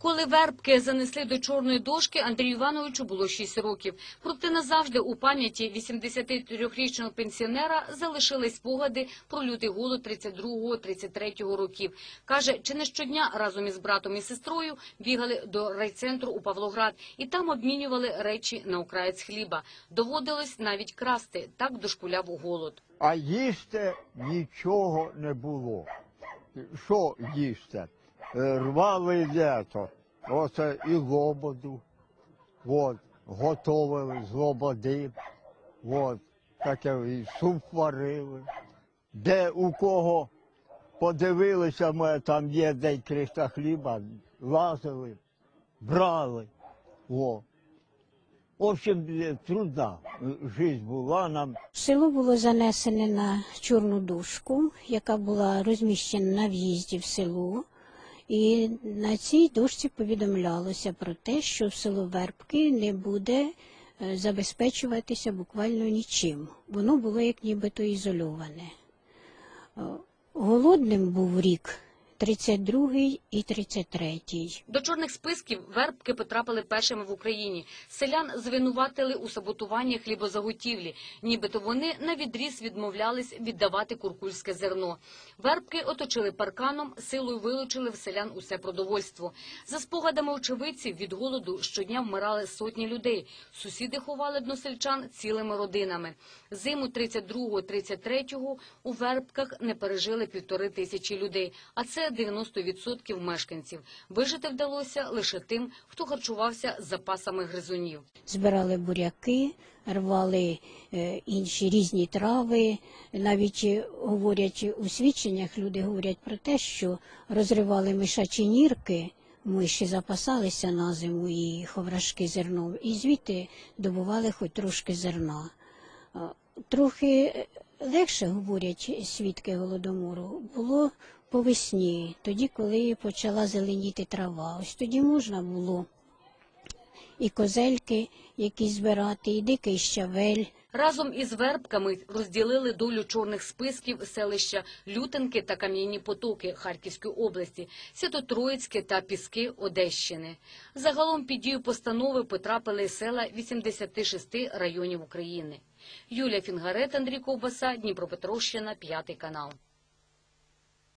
Коли вербки занесли до чорної дошки, Андрію Івановичу було 6 років. Проте назавжди у пам'яті 83-річного пенсіонера залишились спогади про лютий голод 32-33 років. Каже, чи не щодня разом із братом і сестрою бігали до райцентру у Павлоград і там обмінювали речі на окраєць хліба. Доводилось навіть красти, так дошкуляв голод. А їсти нічого не було. Що їсти? Е, Рвали лето, оце і лободу, от, готовили з лободи, от, таке і суп варили. Де у кого подивилися, ми там є де кришта хліба, лазили, брали. О. В общем, е, трудна життя була нам. Село було занесене на чорну дошку, яка була розміщена на в'їзді в село. І на цій дошці повідомлялося про те, що село Вербки не буде е, забезпечуватися буквально нічим. Воно було як нібито ізольоване. Е, Голодним був рік 32 і 33. До чорних списків вербки потрапили першими в Україні. Селян звинуватили у саботуванні хлібозаготівлі, нібито вони на відріз відмовлялись віддавати куркульське зерно. Вербки оточили парканом, силою вилучили в селян усе продовольство. За спогадами очевидців, від голоду щодня вмирали сотні людей. Сусіди ховали односельчан цілими родинами. Зиму 32-33 у Вербках не пережили півтори тисячі людей, а це 90% мешканців. Вижити вдалося лише тим, хто харчувався запасами гризунів. збирали буряки, рвали е, інші різні трави. Навіть е, говорять у свідченнях, люди говорять про те, що розривали мишачі нірки, миші запасалися на зиму і ховрашки зерном, і звідти добували хоч трошки зерна. Трохи е, легше говорять свідки голодомору було по весні, тоді, коли почала зеленіти трава. Ось тоді можна було і козельки, які збирати, і дикий щавель. Разом із вербками розділили долю чорних списків селища Лютенки та Кам'яні Потоки Харківської області, Свято-Троїцьке та Піски Одещини. Загалом під дію постанови потрапили села 86 районів України. Юлія Фінгарет, Андрій Ковбаса, Дніпропетровщина, п'ятий канал.